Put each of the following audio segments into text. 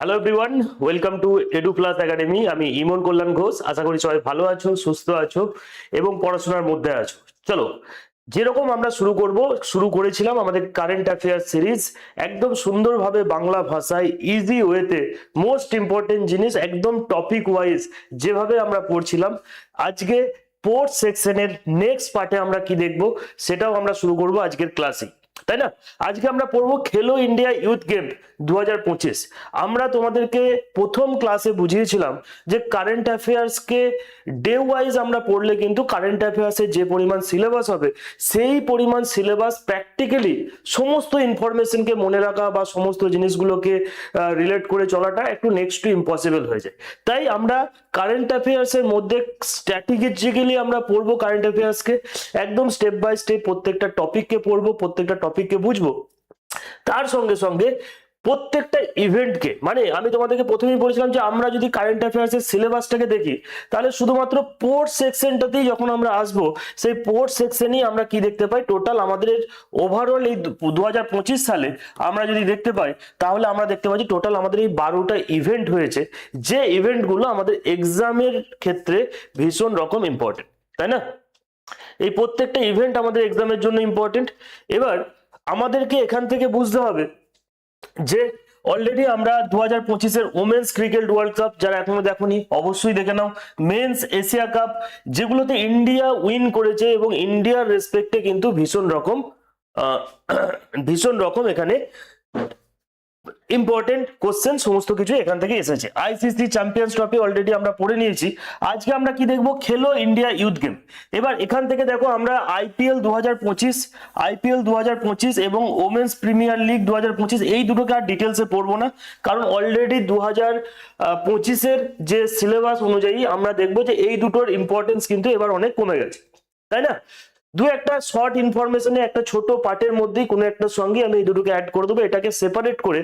Hello everyone welcome to Edu Plus Academy আমি ইমন কল্যাণ ঘোষ। আশা করি সবাই ভালো আছো, সুস্থ আছো এবং পড়াশোনার মধ্যে আছো। চলো, যেরকম আমরা শুরু করব, শুরু করেছিলাম আমাদের কারেন্ট অ্যাফেয়ার সিরিজ একদম সুন্দরভাবে বাংলা ভাষায় ইজি ওয়েতে মোস্ট ইম্পর্টেন্ট জিনিস, একদম টপিক ওয়াইজ যেভাবে আমরা পড়ছিলাম। আজকে স্পোর্টস সেকশনের নেক্সট পার্টে আমরা কি দেখব, সেটাও আমরা শুরু করব আজকের ক্লাসে তাই না? আজকে আমরা পড়ব খেলো ইন্ডিয়া ইউথ গেম দু হাজার পঁচিশ। আমরা তোমাদেরকে প্রথম ক্লাসে বুঝিয়েছিলাম যে কারেন্ট অ্যাফেয়ার্সকে ডে ওয়াইজ আমরা পড়লে কিন্তু কারেন্ট অ্যাফেয়ার্সের যে পরিমাণ সিলেবাস হবে, সেই পরিমাণ সিলেবাস প্র্যাকটিক্যালি সমস্ত ইনফরমেশনকে মনে রাখা বা সমস্ত জিনিসগুলোকে রিলেট করে চলাটা একটু নেক্সট টু ইম্পসিবল হয়ে যায়। তাই আমরা কারেন্ট অ্যাফেয়ার্সের মধ্যে স্ট্র্যাটেজিক্যালি আমরা পড়ব কারেন্ট অ্যাফেয়ার্সকে একদম স্টেপ বাই স্টেপ প্রত্যেকটা টপিককে পড়ব, প্রত্যেকটা টপিককে বুঝব। তার সঙ্গে সঙ্গে প্রত্যেকটা ইভেন্টকে মানে আমি তোমাদেরকে প্রথমেই বলেছিলাম যে আমরা যদি কারেন্ট অ্যাফেয়ার্সের সিলেবাসটাকে দেখি, তাহলে শুধুমাত্র পোর্ট সেকশনটাতেই যখন আমরা আসব, সেই পোর্ট সেকশনেই আমরা কি দেখতে পাই? টোটাল আমাদের ওভারঅল এই দু হাজার পঁচিশ সালে আমরা যদি দেখতে পাই, তাহলে আমরা দেখতে পাচ্ছি টোটাল আমাদের এই বারোটা ইভেন্ট হয়েছে। যে ইভেন্টগুলো আমাদের এক্সামের ক্ষেত্রে ভীষণ রকম ইম্পর্টেন্ট তাই না? এই প্রত্যেকটা ইভেন্ট আমাদের এক্সামের জন্য ইম্পর্টেন্ট এবার আমাদেরকে এখান থেকে বুঝতে হবে যে অলরেডি আমরা দু হাজার পঁচিশের ওমেন্স ক্রিকেট ওয়ার্ল্ড কাপ যারা এখনও দেখনি, অবশ্যই দেখে নাও। মেন্স এশিয়া কাপ যেগুলোতে ইন্ডিয়া উইন করেছে এবং ইন্ডিয়ার রেসপেক্টে কিন্তু ভীষণ রকম ভীষণ রকম এখানে ইম্পর্টেন্ট কোশ্চেন সমস্ত কিছু এখান থেকে এসেছে। আইসিসি চ্যাম্পিয়ন্স ট্রফি অলরেডি আমরা পড়ে নিয়েছি। আজকে আমরা কি দেখব? খেলো ইন্ডিয়া ইউথ গেম এবার এখান থেকে দেখো আমরা আইপিএল দু হাজার পঁচিশ আইপিএল দু হাজার পঁচিশ এবং ওমেন্স প্রিমিয়ার লিগ দু হাজার পঁচিশ, এই দুটোকে আর ডিটেলসে পড়ব না। কারণ অলরেডি দু হাজার পঁচিশের যে সিলেবাস অনুযায়ী আমরা দেখব যে এই দুটোর ইম্পর্টেন্স কিন্তু এবার অনেক কমে গেছে। তাই না? দু একটা শর্ট ইনফরমেশনে একটা ছোট পার্টের মধ্যেই কোনো একটা সঙ্গে আমি এই দুটোকে অ্যাড করে দেবো, এটাকে সেপারেট করে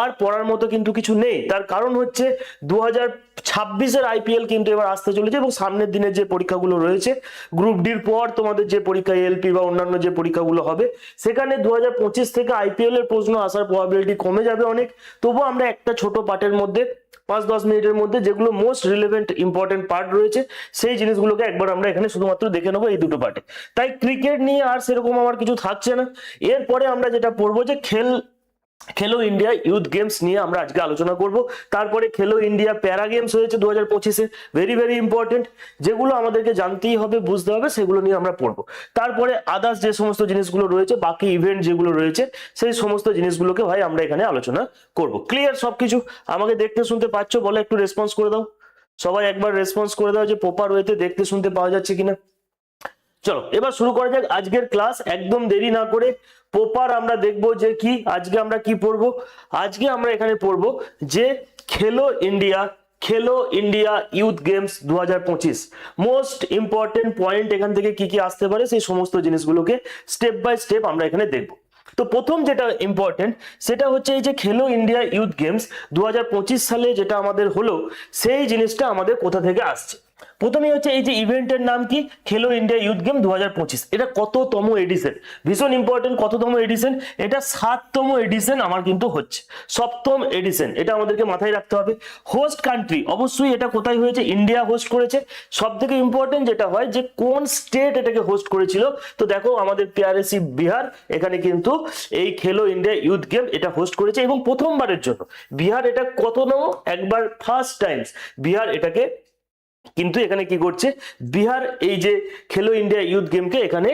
আর পড়ার মতো কিন্তু কিছু নেই। তার কারণ হচ্ছে দু হাজার ছাব্বিশের আইপিএল কিন্তু এবার আসতে চলেছে এবং সামনের দিনের যে পরীক্ষাগুলো রয়েছে গ্রুপ ডির পর তোমাদের যে পরীক্ষা এলপি বা অন্যান্য যে পরীক্ষাগুলো হবে, সেখানে দু হাজার পঁচিশ থেকে আইপিএল এর প্রশ্ন আসার প্রবাবিলিটি কমে যাবে অনেক। তবুও আমরা একটা ছোট পার্টের মধ্যে পাঁচ দশ মিনিটের মধ্যে যেগুলো মোস্ট রিলেভেন্ট ইম্পর্টেন্ট পার্ট রয়েছে, সেই জিনিসগুলোকে একবার আমরা এখানে শুধুমাত্র দেখে নেব এই দুটো পার্টে তাই ক্রিকেট নিয়ে আর সেরকম আমার কিছু থাকছে না। এরপরে আমরা যেটা পড়ব যে খেল খেলো ইন্ডিয়া ইউথ গেমস নিয়ে আমরা আজকে আলোচনা করব। তারপরে খেলো ইন্ডিয়া প্যারা গেমস হয়েছে দু হাজার পঁচিশে। ভেরি ভেরি ইম্পর্টেন্ট যেগুলো আমাদেরকে জানতেই হবে, বুঝতে হবে, সেগুলো নিয়ে আমরা পড়ব। তারপরে আদার্স যে সমস্ত জিনিসগুলো রয়েছে, বাকি ইভেন্ট যেগুলো রয়েছে, সেই সমস্ত জিনিসগুলোকে ভাই আমরা এখানে আলোচনা করব। ক্লিয়ার সবকিছু? আমাকে দেখতে শুনতে পাচ্ছ? বলে একটু রেসপন্স করে দাও। সবাই একবার রেসপন্স করে দাও যে প্রপার ওয়েতে দেখতে শুনতে পাওয়া যাচ্ছে কিনা। চলো, এবার শুরু করা যাক আজকের ক্লাস একদম দেরি না করে প্রপার আমরা দেখব যে কি, আজকে আমরা কি পড়ব? আজকে আমরা এখানে পড়ব যে Khelo India Khelo India youth games দু হাজার পঁচিশ। মোস্ট ইম্পর্টেন্ট পয়েন্ট এখান থেকে কি কি আসতে পারে, সেই সমস্ত জিনিসগুলোকে স্টেপ বাই স্টেপ আমরা এখানে দেখব। তো প্রথম যেটা ইম্পর্টেন্ট সেটা হচ্ছে এই যে খেলো ইন্ডিয়া ইউথ গেমস দু হাজার পঁচিশ সালে যেটা আমাদের হলো, সেই জিনিসটা আমাদের কোথা থেকে আসছে? প্রথমেই হচ্ছে এই যে ইভেন্টের নাম কি? খেলো ইন্ডিয়া ইউথ গেম দুহাজার পঁচিশ। এটা কততম এডিশন ভীষণ ইম্পর্টেন্ট কততম এডিশন এটা সাততম এডিশন আমার কিন্তু হচ্ছে। সপ্তম এডিশন এটা আমাদেরকে মাথায় রাখতে হবে। হোস্ট কান্ট্রি অবশ্যই এটা কোথায় হয়েছে? ইন্ডিয়া হোস্ট করেছে। সব থেকে ইম্পর্টেন্ট যেটা হয় যে কোন স্টেট এটাকে হোস্ট করেছিল? তো দেখো, আমাদের পিআরএসি বিহার, এখানে কিন্তু এই খেলো ইন্ডিয়া ইউথ গেম এটা হোস্ট করেছে এবং প্রথমবারের জন্য। বিহার এটা কততম? একবার ফার্স্ট টাইমস বিহার এটাকে কিন্তু এখানে কি করছে? বিহার এই যে খেলো ইন্ডিয়া ইউথ গেমকে এখানে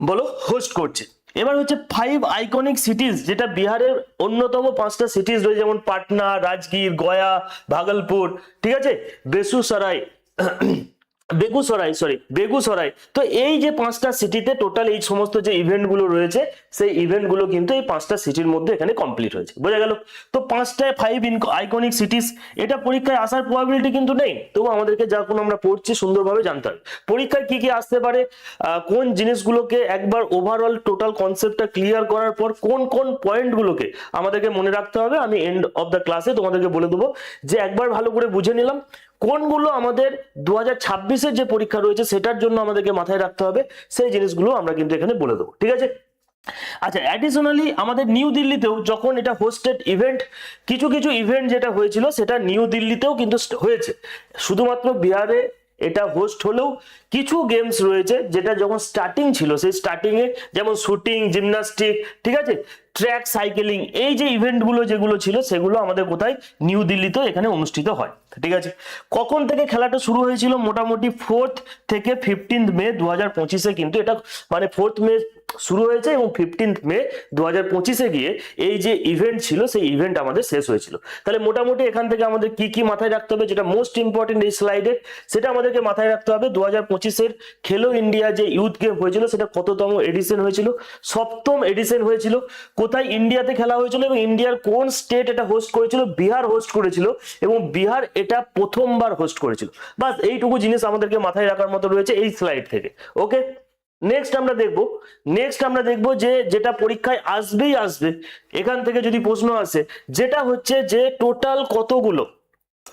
বলো হোস্ট করছে। এবার হচ্ছে ফাইভ আইকনিক সিটিজ যেটা বিহারের অন্যতম পাঁচটা সিটিজ রয়েছে, যেমন পাটনা, রাজগীর, গয়া, ভাগলপুর, ঠিক আছে? বেসুসরাই বেগুসরাই সরি বেগুসরাই। তো এই যে পাঁচটা সিটিতে টোটাল এই সমস্ত যে ইভেন্টগুলো রয়েছে, সেই ইভেন্টগুলো কিন্তু এই পাঁচটা সিটির মধ্যে এখানে কমপ্লিট হয়েছে। বোঝা গেল? তো পাঁচটায় ফাইভ আইকনিক সিটিস এটা পরীক্ষায় আসার প্রবাবিলিটি কিন্তু নেই। তবু আমাদেরকে যা কোনো আমরা পড়ছি, সুন্দরভাবে জানতে হবে। পরীক্ষায় কি কি আসতে পারে? কোন জিনিসগুলোকে একবার ওভারঅল টোটাল কনসেপ্টটা ক্লিয়ার করার পর কোন কোন পয়েন্টগুলোকে আমাদেরকে মনে রাখতে হবে? আমি এন্ড অফ দ্য ক্লাসে তোমাদেরকে বলে দেবো যে একবার ভালো করে বুঝে নিলাম। কোনগুলো আমাদের দু হাজার যে পরীক্ষা রয়েছে সেটার জন্য আমাদেরকে মাথায় রাখতে হবে, সেই জিনিসগুলো আমরা কিন্তু এখানে বলে দেবো, ঠিক আছে? আচ্ছা অ্যাডিশনালি আমাদের নিউ দিল্লিতেও যখন এটা হোস্টেড ইভেন্ট কিছু কিছু ইভেন্ট যেটা হয়েছিল সেটা নিউ দিল্লিতেও কিন্তু হয়েছে। শুধুমাত্র বিহারে এটা হোস্ট হলেও কিছু গেমস রয়েছে যেটা যখন স্টার্টিং ছিল, সেই স্টার্টিং এ যেমন শুটিং জিমনাস্টিক ঠিক আছে? ট্র্যাক সাইকেলিং, এই যে ইভেন্টগুলো যেগুলো ছিল, সেগুলো আমাদের কোথায়? নিউ দিল্লিতে এখানে অনুষ্ঠিত হয়। ঠিক আছে? কখন থেকে খেলাটা শুরু হয়েছিল? মোটামুটি ফোর্থ থেকে ফিফটিন্থ মে দু হাজার পঁচিশে কিন্তু এটা মানে ফোর্থ মে শুরু হয়েছে এবং ফিফটিন্থ মে দু হাজার পঁচিশে গিয়ে এই যে ইভেন্ট ছিল, সেই ইভেন্ট আমাদের শেষ হয়েছিল। তাহলে মোটামুটি এখান থেকে আমাদের কি কি মাথায় রাখতে হবে, যেটা মোস্ট ইম্পর্টেন্ট এই স্লাইডের সেটা আমাদেরকে মাথায় রাখতে হবে। দু হাজার পঁচিশের খেলো ইন্ডিয়া যে ইউথ গেম হয়েছিল, সেটা কততম এডিশন হয়েছিল, সপ্তম এডিশন হয়েছিল, কোথায় ইন্ডিয়াতে খেলা হয়েছিল এবং ইন্ডিয়ার কোন স্টেট এটা হোস্ট করেছিল, বিহার হোস্ট করেছিল এবং বিহার এটা প্রথমবার হোস্ট করেছিল। বাস এইটুকু জিনিস আমাদেরকে মাথায় রাখার মতো রয়েছে এই স্লাইড থেকে। ওকে নেক্সট আমরা দেখব নেক্সট আমরা দেখব যে যেটা পরীক্ষায় আসবেই আসবে, এখান থেকে যদি প্রশ্ন আসে, যেটা হচ্ছে যে টোটাল কতগুলো?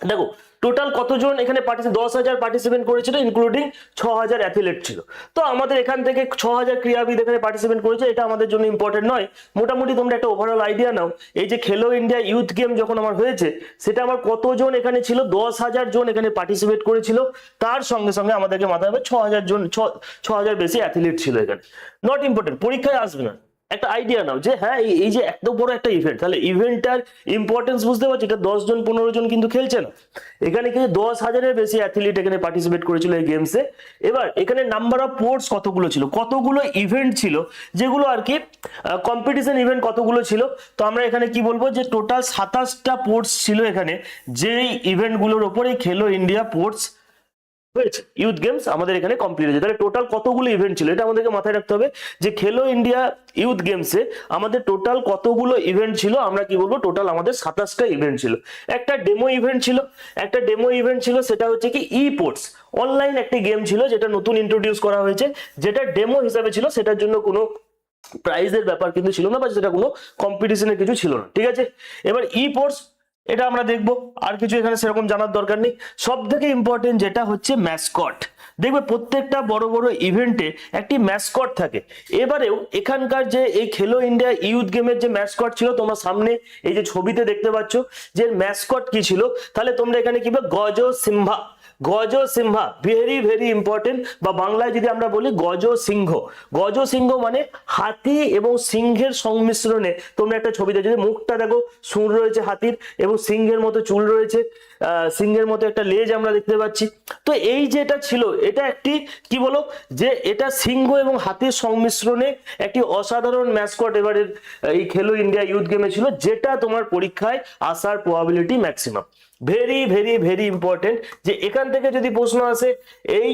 দেখো টোটাল কতজন এখানে পার্টিসিপেট দশ হাজার পার্টিসিপেন্ট করেছিল ইনক্লুডিং ছ হাজার অ্যাথলেট ছিল। তো আমাদের এখান থেকে ছ হাজার ক্রীড়াবিদ এখানে পার্টিসিপেন্ট করেছে, এটা আমাদের জন্য ইম্পর্টেন্ট নয়। মোটামুটি তোমরা একটা ওভারঅল আইডিয়া নাও। এই যে খেলো ইন্ডিয়া ইউথ গেম যখন আমার হয়েছে, সেটা আমার কতজন এখানে ছিল? দশ হাজার জন এখানে পার্টিসিপেট করেছিল। তার সঙ্গে সঙ্গে আমাদেরকে মাথায় হবে ছ হাজার জন, ছ হাজার বেশি অ্যাথলিট ছিল এখানে। নট ইম্পর্টেন্ট পরীক্ষায় আসবে না। একটা আইডিয়া নাও যে হ্যাঁ এই- যে এত বড় একটা ইভেন্ট তাহলে ইভেন্টটার ইম্পর্টেন্স বুঝতে পারছি? এটা দশ জন, পনেরো জন কিন্তু খেলছে না। এখানে কিন্তু দশ হাজারের বেশি অ্যাথলিট এখানে পার্টিসিপেট করেছিল এই গেমসে এবার এখানে নাম্বার অফ পোর্টস কতগুলো ছিল? কতগুলো ইভেন্ট ছিল? যেগুলো আর কি কম্পিটিশন ইভেন্ট কতগুলো ছিল? তো আমরা এখানে কি বলব যে টোটাল সাতাশটা পোর্টস ছিল এখানে। যেই ইভেন্টগুলোর ওপরেই খেলো ইন্ডিয়া পোর্টস হয়েছে ইউথ গেমস আমাদের এখানে কমপ্লিট হয়েছে। তাহলে টোটাল কতগুলো ইভেন্ট ছিল? এটা আমাদেরকে মাথায় রাখতে হবে যে খেলো ইন্ডিয়া ইউথ গেমসে আমাদের টোটাল কতগুলো ইভেন্ট ছিল? আমরা কি বলব? টোটাল আমাদের সাতাশটা ইভেন্ট ছিল। একটা ডেমো ইভেন্ট ছিল। একটা ডেমো ইভেন্ট ছিল, সেটা হচ্ছে কি ই পোর্টস অনলাইন একটি গেম ছিল, যেটা নতুন ইন্ট্রোডিউস করা হয়েছে, যেটা ডেমো হিসাবে ছিল, সেটার জন্য কোনো প্রাইজের ব্যাপার কিন্তু ছিল না, বা সেটা কোনো কম্পিটিশনের কিছু ছিল না। ঠিক আছে? এবার ই পোর্টস এটা আমরা দেখব। আর কিছু এখানে সেরকম জানার দরকার নেই। সব থেকে ইম্পর্টেন্ট যেটা হচ্ছে ম্যাসকট দেখবে প্রত্যেকটা বড় বড় ইভেন্টে একটি ম্যাসকট থাকে। এবারেও এখানকার যে এই খেলো ইন্ডিয়া ইউথ গেমের যে ম্যাসকট ছিল, তোমরা সামনে এই যে ছবিতে দেখতে পাচ্ছ, যে ম্যাসকট কি ছিল, তাহলে তোমরা এখানে কি? গজ সিম্ভা গজ সিংহা ভেরি ভেরি ইম্পর্টেন্ট বা বাংলায় যদি আমরা বলি গজ সিংহ। গজ সিংহ মানে হাতি এবং সিংহের সংমিশ্রণে। তোমরা একটা ছবিতে যদি মুখটা দেখো, সুর রয়েছে হাতির এবং সিংহের মতো চুল রয়েছে সিংহের মতো একটা লেজ আমরা দেখতে পাচ্ছি। তো এই যেটা ছিল, এটা একটি কি বলো? যে এটা সিংহ এবং হাতির সংমিশ্রণে একটি অসাধারণ ম্যাসকট এবারের এই খেলো ইন্ডিয়া ইউথ গেমে ছিল, যেটা তোমার পরীক্ষায় আসার probability maximum very very very important যে এখান থেকে যদি প্রশ্ন আসে এই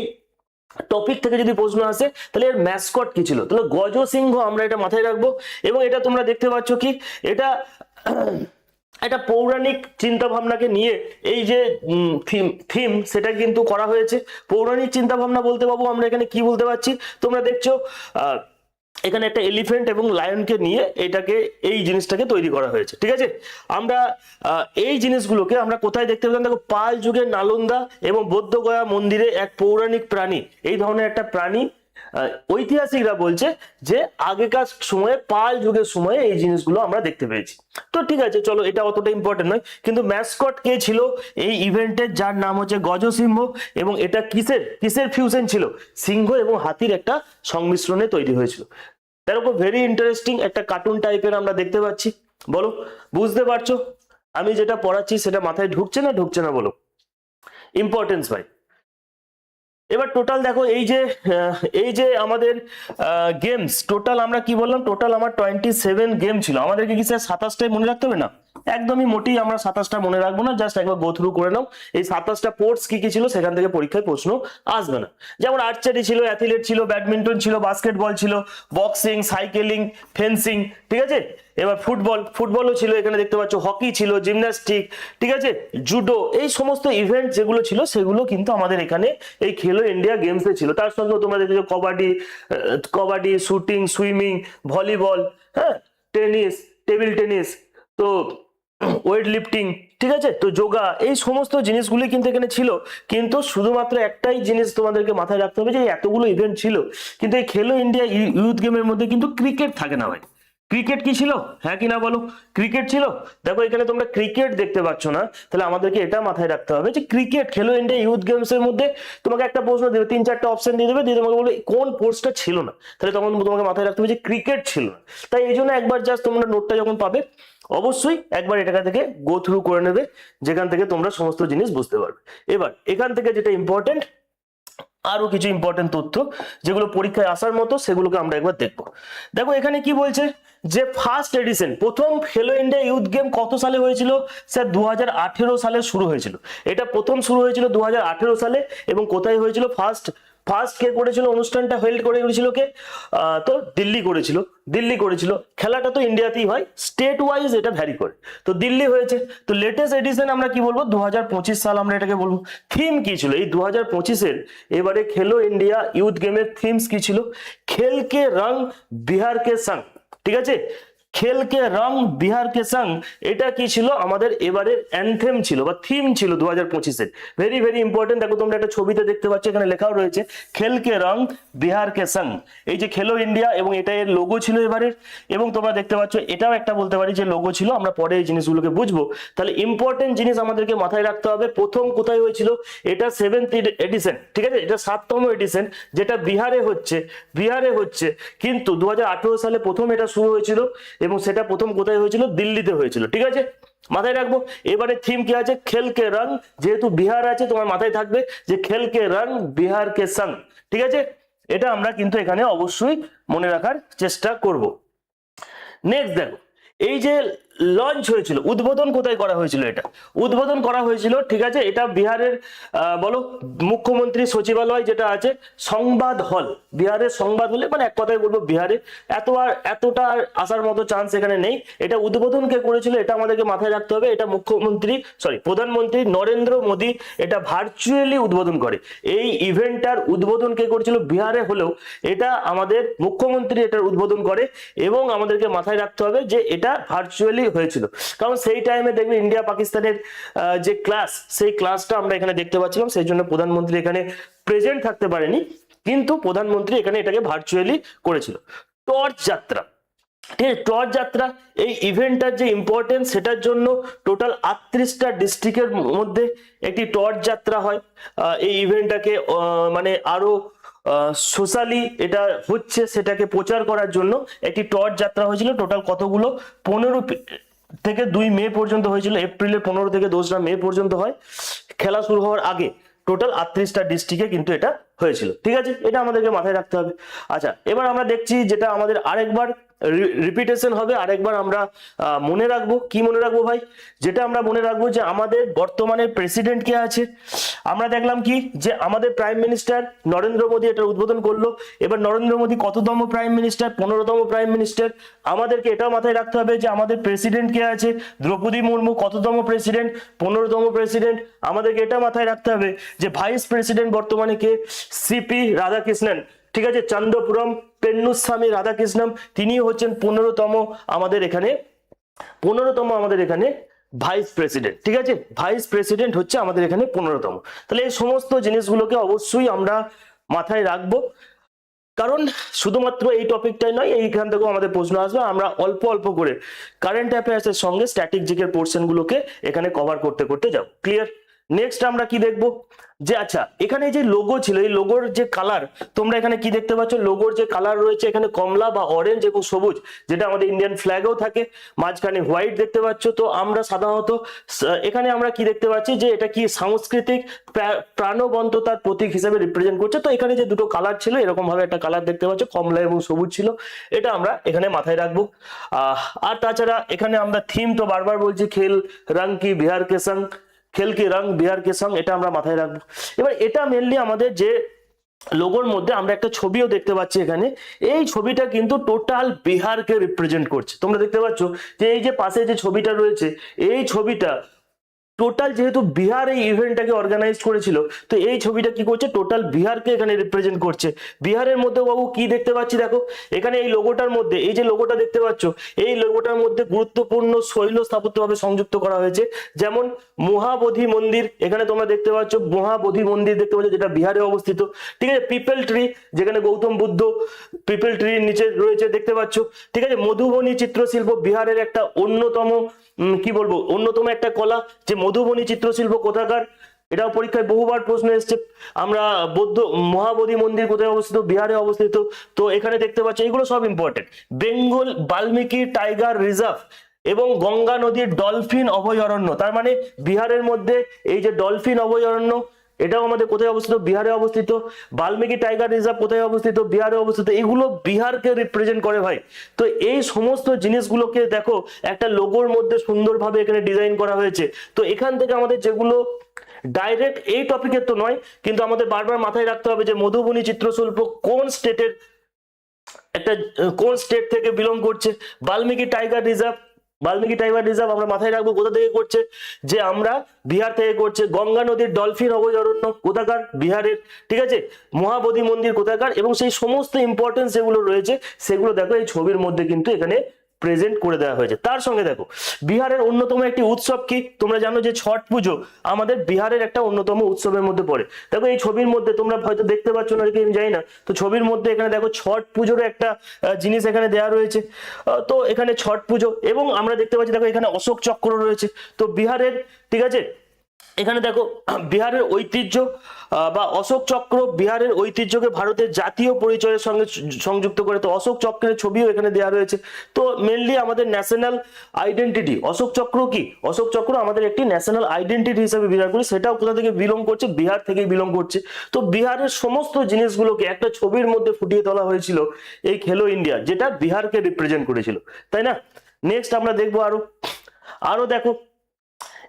টপিক থেকে যদি প্রশ্ন আসে তাহলে এর ম্যাসকট কি ছিল? তাহলে গজ সিংহ আমরা এটা মাথায় রাখব। এবং এটা তোমরা দেখতে পাচ্ছ কি এটা একটা পৌরাণিক চিন্তা ভাবনাকে নিয়ে এই যে থিম থিম সেটা কিন্তু করা হয়েছে। পৌরাণিক চিন্তা ভাবনা বলতে পাবো আমরা এখানে কি বলতে পারছি? তোমরা দেখছ আহ, এখানে একটা এলিফেন্ট এবং লায়নকে নিয়ে এটাকে, এই জিনিসটাকে তৈরি করা হয়েছে, ঠিক আছে? আমরা এই জিনিসগুলোকে আমরা কোথায় দেখতে পেলাম? দেখো, পাল যুগের নালন্দা এবং বৌদ্ধগয়া মন্দিরে এক পৌরাণিক প্রাণী, এই ধরনের একটা প্রাণী ঐতিহাসিকরা বলছে যে আগেকার সময়ে, পাল যুগের সময়ে এই জিনিসগুলো আমরা দেখতে পেয়েছি। তো ঠিক আছে, চলো এটা অতটা ইম্পর্টেন্ট নয়। কিন্তু ম্যাসকট কে ছিল এই ইভেন্টের? যার নাম হচ্ছে গজসিংহ এবং এটা কিসের? কিসের ফিউশন ছিল? সিংহ এবং হাতির একটা সংমিশ্রণে তৈরি হয়েছিল। এরকম ভেরি ইন্টারেস্টিং একটা কার্টুন টাইপের আমরা দেখতে পাচ্ছি। বলো, বুঝতে পারছ? আমি যেটা পড়াচ্ছি সেটা মাথায় ঢুকছে না? ঢুকছে না বলো। ইম্পর্টেন্স ভাই। এবার টোটাল দেখো, এই যে এই যে আমাদের গেমস টোটাল আমরা কি বললাম? টোটাল আমার টোয়েন্টি সেভেন গেম ছিল। আমাদেরকে কি স্যার সাতাশটাই মনে রাখতে হবে না? একদমই মোটেই আমরা সাতাশটা মনে রাখব না জাস্ট একবার গো থ্রু করে নাও। এই সাতাশটা পোর্টস কি কি ছিল সেখান থেকে পরীক্ষায় প্রশ্ন আসবে না। যেমন আর্চারি ছিল অ্যাথলেট ছিল ব্যাডমিন্টন ছিল বাস্কেটবল ছিল বক্সিং সাইকেলিং ফেন্সিং ঠিক আছে? এবার ফুটবল, ফুটবলও ছিল, এখানে দেখতে পাচ্ছ, হকি ছিল, জিমন্যাস্টিক, ঠিক আছে? জুডো, এই সমস্ত ইভেন্ট যেগুলো ছিল, সেগুলো কিন্তু আমাদের এখানে এই খেলো ইন্ডিয়া গেমসে ছিল। তার সঙ্গে তোমরা দেখেছ kabaddi kabaddi shooting swimming volleyball হ্যাঁ? টেনিস টেবিল টেনিস তো ওয়েট লিফটিং ঠিক আছে? তো যোগা, এই সমস্ত জিনিসগুলি কিন্তু এখানে ছিল। কিন্তু শুধুমাত্র একটাই জিনিস তোমাদেরকে মাথায় রাখতে হবে যে এতগুলো ইভেন্ট ছিল। কিন্তু এই খেলো ইন্ডিয়া ইউথ গেমের মধ্যে কিন্তু ক্রিকেট থাকে না ভাই। ক্রিকেট কি ছিল? হ্যাঁ কি না বলো? ক্রিকেট ছিল? দেখো, এখানে তোমরা ক্রিকেট দেখতে পাচ্ছ না। তাহলে আমাদেরকে এটা মাথায় রাখতে হবে যে ক্রিকেট খেলো ইন্ডিয়া ইউথ গেমস এর মধ্যে। তোমাকে একটা প্রশ্ন দেবে তিন চারটা অপশন দিয়ে দেবে, দিয়ে তোমাকে বলবে, কোন স্পোর্টসটা ছিল না? তাহলে তখন তোমাকে মাথায় রাখতে হবে যে ক্রিকেট ছিল না। তাই এই জন্য একবার জাস্ট তোমরা নোটটা যখন পাবে, অবশ্যই একবার এটা থেকে গো থ্রু করে নেবে, যেখান থেকে তোমরা সমস্ত জিনিস বুঝতে পারবে। এবার, এখান থেকে যেটা ইম্পর্টেন্ট আরও কিছু ইম্পর্টেন্ট তথ্য যেগুলো পরীক্ষায় আসার মতো সেগুলোকে আমরা একবার দেখব। দেখো, এখানে কি বলছে? যে ফার্স্ট এডিশন প্রথম খেলো ইন্ডিয়া ইউথ গেম কত সালে হয়েছিল? স্যার দু সালে শুরু হয়েছিল। এটা প্রথম শুরু হয়েছিল দু হাজার আঠেরো সালে এবং কোথায় হয়েছিল? ফার্স্ট ফার্স্ট কে করেছিল? অনুষ্ঠানটা হেল্ড করে করেছিল কে? তো দিল্লি করেছিল। দিল্লি করেছিল। খেলাটা তো ইন্ডিয়াতেই হয়। স্টেট ওয়াইজ এটা ভ্যারি করে। তো দিল্লি হয়েছে। তো লেটেস্ট এডিশন আমরা কি বলব? দু হাজার পঁচিশ সাল আমরা এটাকে বলব। থিম কি ছিল? এই দু হাজার পঁচিশের এবারে খেলো ইন্ডিয়া ইউথ গেমের থিমস কি ছিল? খেলকে রং বিহার কে সঙ্গ ঠিক আছে? খেল কে রং বিহার কে সঙ্গ এটা কি ছিল? আমাদের এবারের অ্যানথেম ছিল বা থিম ছিল দু হাজার পঁচিশের। ভেরি ভেরি ইম্পর্টেন্ট দেখো তোমরা একটা ছবিতে দেখতে পাচ্ছ, এখানে লেখাও রয়েছে খেল কে রং বিহার কে সঙ্গ এই যে খেলো ইন্ডিয়া এবং এটা এর লোগো ছিল এবারের। এবং তোমরা দেখতে পাচ্ছ, এটাও একটা বলতে পারি যে লোগো ছিল, আমরা পরে এই জিনিসগুলোকে বুঝব। তাহলে ইম্পর্টেন্ট জিনিস আমাদেরকে মাথায় রাখতে হবে, প্রথম কোথায় হয়েছিল? এটা সেভেন্থ এডিশন ঠিক আছে? এটা সাততম এডিশন যেটা বিহারে হচ্ছে বিহারে হচ্ছে। কিন্তু দু হাজার আঠারো সালে প্রথম এটা শুরু হয়েছিল এবং সেটা প্রথম কোথায় হয়েছিল? দিল্লিতে হয়েছিল, ঠিক আছে? মাথায় রাখব, এবারে থিম কি আছে? খেলকে রং যেহেতু বিহার আছে, তোমার মাথায় থাকবে যে খেলকে রং বিহার কে সং ঠিক আছে? এটা আমরা কিন্তু এখানে অবশ্যই মনে রাখার চেষ্টা করব। নেক্সট দেখো, এই যে লঞ্চ হয়েছিল। উদ্বোধন কোথায় করা হয়েছিল এটা? উদ্বোধন করা হয়েছিল, ঠিক আছে, এটা বিহারের বলো, মুখ্যমন্ত্রী সচিবালয় যেটা আছে, সংবাদ হল। বিহারের সংবাদ হলে মানে এক কথায় বলব, বিহারে এত আর, এতটা আসার মতো চান্স এখানে নেই। এটা উদ্বোধন কে করেছিল, এটা আমাদেরকে মাথায় রাখতে হবে। এটা মুখ্যমন্ত্রী সরি প্রধানমন্ত্রী নরেন্দ্র মোদী এটা ভার্চুয়ালি উদ্বোধন করে। এই ইভেন্টটার উদ্বোধন কে করেছিল? বিহারে হলেও এটা আমাদের মুখ্যমন্ত্রী এটার উদ্বোধন করে এবং আমাদেরকে মাথায় রাখতে হবে যে এটা ভার্চুয়ালি হয়েছিল। কারণ সেই টাইমে দেখবে ইন্ডিয়া পাকিস্তানের যে ক্লাস সেই ক্লাসটা আমরা এখানে দেখতে পাচ্ছিলাম। সেই জন্য প্রধানমন্ত্রী এখানে প্রেজেন্ট থাকতে পারেনি। কিন্তু প্রধানমন্ত্রী এখানে এটাকে ভার্চুয়ালি করেছিল। টর্চ যাত্রা। ঠিক আছে টর্চ যাত্রা, এই ইভেন্টটার যে ইম্পর্টেন্স সেটার জন্য টোটাল আটত্রিশটা ডিস্ট্রিক্টের মধ্যে একটি টর্চ যাত্রা হয়। এই ইভেন্টটাকে মানে আরও সোশ্যালি এটা হচ্ছে সেটাকে প্রচার করার জন্য একটি টর্চ যাত্রা হয়েছিল। টোটাল কতগুলো? পনেরো থেকে দুই মে পর্যন্ত হয়েছিল। এপ্রিলের পনেরো থেকে দোসরা মে পর্যন্ত হয়। খেলা শুরু হওয়ার আগে টোটাল আটত্রিশটা ডিস্ট্রিক্টে কিন্তু এটা হয়েছিল। ঠিক আছে? এটা আমাদেরকে মাথায় রাখতে হবে। আচ্ছা এবার আমরা দেখছি যেটা আমাদের আরেকবার রিপিটেশন হবে, আরেকবার আমরা মনে রাখব। কি মনে রাখব ভাই? যেটা আমরা মনে রাখব যে আমাদের বর্তমানে প্রেসিডেন্ট কে আছে। আমরা দেখলাম কি? যে আমাদের প্রাইম মিনিস্টার নরেন্দ্র মোদী এটার উদ্বোধন করল। এবার নরেন্দ্র মোদী কততম প্রাইম মিনিস্টার পনেরোতম প্রাইম মিনিস্টার আমাদেরকে এটাও মাথায় রাখতে হবে যে আমাদের প্রেসিডেন্ট কে আছে? দ্রৌপদী মুর্মু কততম প্রেসিডেন্ট পনেরোতম প্রেসিডেন্ট আমাদেরকে এটা মাথায় রাখতে হবে যে ভাইস প্রেসিডেন্ট বর্তমানে কে? সিপি রাধাকৃষ্ণন। ঠিক আছে, চন্দ্রপুরম পেন্নুস্বামী রাধাকৃষ্ণম তিনি হচ্ছেন পনেরোতম আমাদের এখানে, পনেরোতম আমাদের এখানে ভাইস প্রেসিডেন্ট ঠিক আছে? ভাইস প্রেসিডেন্ট হচ্ছে আমাদের এখানে পনেরোতম। তাহলে এই সমস্ত জিনিসগুলোকে অবশ্যই আমরা মাথায় রাখব। কারণ শুধুমাত্র এই টপিকটাই নয়, এইখান থেকেও আমাদের প্রশ্ন আসবে। আমরা অল্প অল্প করে কারেন্ট অ্যাফেয়ার্স এর সঙ্গে স্ট্যাটিক জিকের পোর্শন গুলোকে এখানে কভার করতে করতে যাব। ক্লিয়ার নেক্সট আমরা কি দেখব? যে আচ্ছা এখানে যে লোগো ছিল, এই লোগোর যে কালার তোমরা এখানে কি দেখতে পাচ্ছ? লোগোর যে কালার রয়েছে এখানে কমলা বা অরেঞ্জ এবং সবুজ, যেটা আমাদের ইন্ডিয়ান ফ্ল্যাগেও থাকে। মাঝখানে হোয়াইট দেখতে পাচ্ছ তো, আমরা সাধারণত এখানে আমরা কি দেখতে পাচ্ছি? যে এটা কি সাংস্কৃতিক প্রা- প্রাণবন্ততার প্রতীক হিসেবে রিপ্রেজেন্ট করছে। তো এখানে যে দুটো কালার ছিল এরকম ভাবে একটা কালার দেখতে পাচ্ছ, কমলা এবং সবুজ ছিল। এটা আমরা এখানে মাথায় রাখব। আর তাছাড়া এখানে আমরা থিম তো বারবার বলছি, খেল রং কি বিহার কে সঙ্গ খেল কি রং, বিহার কে সং, এটা আমরা মাথায় রাখব। এবার এটা মেনলি আমাদের যে লোগোর মধ্যে আমরা একটা ছবিও দেখতে পাচ্ছি এখানে। এই ছবিটা কিন্তু টোটাল বিহারকে রিপ্রেজেন্ট করছে। তোমরা দেখতে পাচ্ছ যে এই যে পাশে যে ছবিটা রয়েছে, এই ছবিটা টোটাল যেহেতু বিহার এই ইভেন্টটাকে অর্গানাইজ করেছিল, তো এই ছবিটা কি করছে? টোটাল বিহারকে এখানে রিপ্রেজেন্ট করছে। বিহারের মধ্যে বাবু কি দেখতে পাচ্ছি দেখো? এখানে এই লোগোটার মধ্যে, এই যে লোগোটা দেখতে পাচ্ছ, এই লোগোটার মধ্যে গুরুত্বপূর্ণ শৈল স্থাপত্যভাবে সংযুক্ত করা হয়েছে। যেমন মহাবোধি মন্দির, এখানে তোমরা দেখতে পাচ্ছ, মহাবোধি মন্দির দেখতে পাচ্ছ, যেটা বিহারে অবস্থিত। ঠিক আছে, পিপল ট্রি, যেখানে গৌতম বুদ্ধ পিপল ট্রির নিচে রয়েছে, দেখতে পাচ্ছ। ঠিক আছে, মধুবনী চিত্রশিল্প বিহারের একটা অন্যতম কি বলব? অন্যতম একটা কলা, যে মধুবনী চিত্রশিল্প কোথাকার? এটাও পরীক্ষায় বহুবার প্রশ্ন এসছে। আমরা বৌদ্ধ মহাবোধি মন্দির কোথায় অবস্থিত? বিহারে অবস্থিত। তো এখানে দেখতে পাচ্ছি, এগুলো সব important Bengal Valmiki tiger reserve এবং গঙ্গা নদীর ডলফিন অভয়ারণ্য। তার মানে বিহারের মধ্যে এই যে ডলফিন অভয়ারণ্য এটাও আমাদের কোথায় অবস্থিত? বিহারে অবস্থিত। বাল্মীকি টাইগার রিজার্ভ কোথায় অবস্থিত? বিহারে অবস্থিত। এগুলো বিহারকে রিপ্রেজেন্ট করে ভাই। তো এই সমস্ত জিনিসগুলোকে দেখো, একটা লোগোর মধ্যে সুন্দরভাবে এখানে ডিজাইন করা হয়েছে। তো এখান থেকে আমাদের যেগুলো ডাইরেক্ট এই টপিকের তো নয়, কিন্তু আমাদের বারবার মাথায় রাখতে হবে যে মধুবনী চিত্রশিল্প কোন স্টেটের একটা, কোন স্টেট থেকে বিলং করছে? Valmiki tiger reserve Valmiki tiger reserve আমরা মাথায় রাখব, কোথা থেকে করছে? যে আমরা বিহার থেকে করছে। গঙ্গা নদীর ডলফিন অভয়ারণ্য কোথাকার? বিহারের, ঠিক আছে? মহাবোধি মন্দির কোথাকার? এবং সেই সমস্ত ইম্পর্টেন্স যেগুলো রয়েছে, সেগুলো দেখো এই ছবির মধ্যে কিন্তু এখানে প্রেজেন্ট করে দেওয়া হয়েছে। তার সঙ্গে দেখো, বিহারের অন্যতম একটি উৎসব কি? তোমরা জানো যে ছট পুজো আমাদের বিহারের একটা অন্যতম উৎসবের মধ্যে পড়ে। দেখো, এই ছবির মধ্যে তোমরা হয়তো দেখতে পাচ্ছ না কি জানি না, তো ছবির মধ্যে এখানে দেখো, ছট পুজোর একটা জিনিস এখানে দেওয়া রয়েছে। তো এখানে ছট পুজো, এবং আমরা দেখতে পাচ্ছি, দেখো, এখানে অশোক চক্র রয়েছে। তো বিহারের, ঠিক আছে এখানে দেখো, বিহারের ঐতিহ্য বা অশোক চক্র বিহারের ঐতিহ্যকে ভারতের জাতীয় পরিচয়ের সঙ্গে সংযুক্ত করে। তো অশোক চক্রের ছবিও এখানে দেওয়া রয়েছে। তো মেনলি আমাদের ন্যাশনাল আইডেন্টিটি অশোক চক্র কি? অশোক চক্র আমাদের একটি ন্যাশনাল আইডেন্টিটি হিসেবে বিরাট করে, সেটাও কোথা থেকে বিলং করছে? বিহার থেকে বিলং করছে। তো বিহারের সমস্ত জিনিসগুলোকে একটা ছবির মধ্যে ফুটিয়ে তোলা হয়েছিল এই খেলো ইন্ডিয়া যেটা বিহারকে রিপ্রেজেন্ট করেছিল। তাই না? নেক্সট আমরা দেখব আরও। আরও দেখো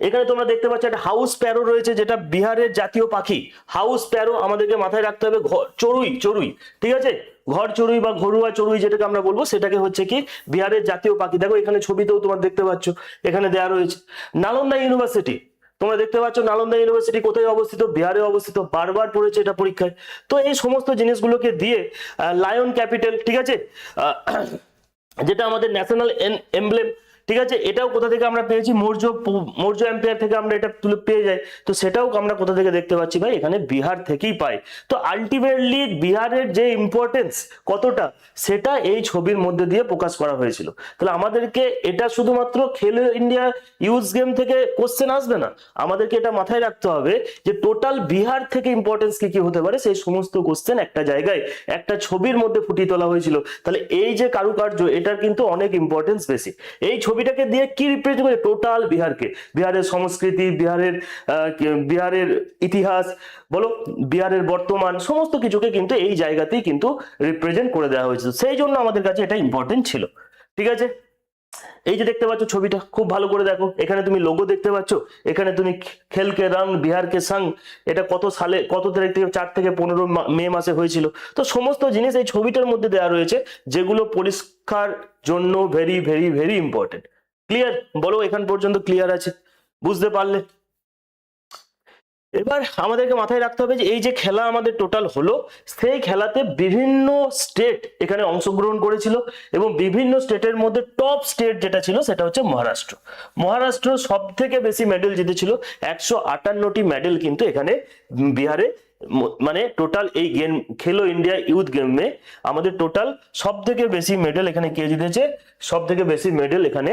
এখানে তোমরা দেখতে পাচ্ছ একটা হাউস প্যারো রয়েছে, যেটা বিহারের জাতীয় পাখি। হাউস প্যারো আমাদেরকে মাথায় রাখতে হবে চড়ুই চড়ুই, ঠিক আছে? ঘর চড়ুই বা ঘরুয়া চড়ুই যেটাকে আমরা বলব, সেটাকে হচ্ছে কি বিহারের জাতীয় পাখি। দেখো, এখানে ছবিতেও তোমার দেখতে পাচ্ছ, এখানে দেওয়া রয়েছে। নালন্দা ইউনিভার্সিটি, তোমরা দেখতে পাচ্ছ নালন্দা ইউনিভার্সিটি কোথায় অবস্থিত? বিহারে অবস্থিত, বারবার পড়েছে এটা পরীক্ষায়। তো এই সমস্ত জিনিসগুলোকে দিয়ে লায়ন ক্যাপিটাল ঠিক আছে? যেটা আমাদের ন্যাশনাল এমব্লেম ঠিক আছে? এটাও কোথা থেকে আমরা পেয়েছি? মৌর্য মৌর্য এম্পায়ার থেকে আমরা এটা তুলে পেয়ে যাই। তো সেটাও আমরা কোথা থেকে দেখতে পাচ্ছি ভাই? এখানে বিহার থেকেই পাই। তো আলটিমেটলি বিহারের যে ইম্পর্টেন্স কতটা, সেটা এই ছবির মধ্যে দিয়ে প্রকাশ করা হয়েছিল। তাহলে আমাদেরকে এটা শুধুমাত্র খেলো ইন্ডিয়া ইউজ গেম থেকে কোশ্চেন আসবে না। আমাদেরকে এটা মাথায় রাখতে হবে যে টোটাল বিহার থেকে ইম্পর্টেন্স কি কি হতে পারে, সেই সমস্ত কোশ্চেন একটা জায়গায়, একটা ছবির মধ্যে ফুটিয়ে তোলা হয়েছিল। তাহলে এই যে কারুকার্য, এটার কিন্তু অনেক ইম্পর্টেন্স বেশি। এই ছবিটাকে দিয়ে কি রিপ্রেজেন্ট করে? টোটাল বিহারকে। বিহারের সংস্কৃতি, বিহারের বিহারের ইতিহাস, বলো, বিহারের বর্তমান, সমস্ত কিছুকে কিন্তু এই জায়গাতেই কিন্তু রিপ্রেজেন্ট করে দেওয়া হয়েছে। সেই জন্য আমাদের কাছে এটা ইম্পর্টেন্ট ছিল। ঠিক আছে? এই যে দেখতে পাচ্ছ ছবিটা, খুব ভালো করে দেখো। এখানে তুমি লোগো দেখতে পাচ্ছ, এখানে তুমি খেলকে রং, বিহারকে সাং, এটা কত সালে, কত তারিখ থেকে, চার থেকে পনেরো মা- মাসে হয়েছিল। তো সমস্ত জিনিস এই ছবিটার মধ্যে দেওয়া রয়েছে, যেগুলো পরিষ্কার জন্য very very very important clear বলো, এখান পর্যন্ত ক্লিয়ার আছে। বুঝতে পারলে? এবার আমাদেরকে মাথায় রাখতে হবে যে এই যে খেলা আমাদের টোটাল হলো, সেই খেলাতে বিভিন্ন স্টেট এখানে অংশগ্রহণ করেছিল এবং বিভিন্ন স্টেটের মধ্যে টপ স্টেট যেটা ছিল সেটা হচ্ছে মহারাষ্ট্র। মহারাষ্ট্র সব থেকে বেশি মেডেল জিতেছিল, একশো আটান্নটি মেডেল কিন্তু এখানে বিহারে মানে টোটাল এই গেম খেলো ইন্ডিয়া ইউথ গেমে আমাদের টোটাল সব থেকে বেশি মেডেল এখানে কে জিতেছে? সব থেকে বেশি মেডেল এখানে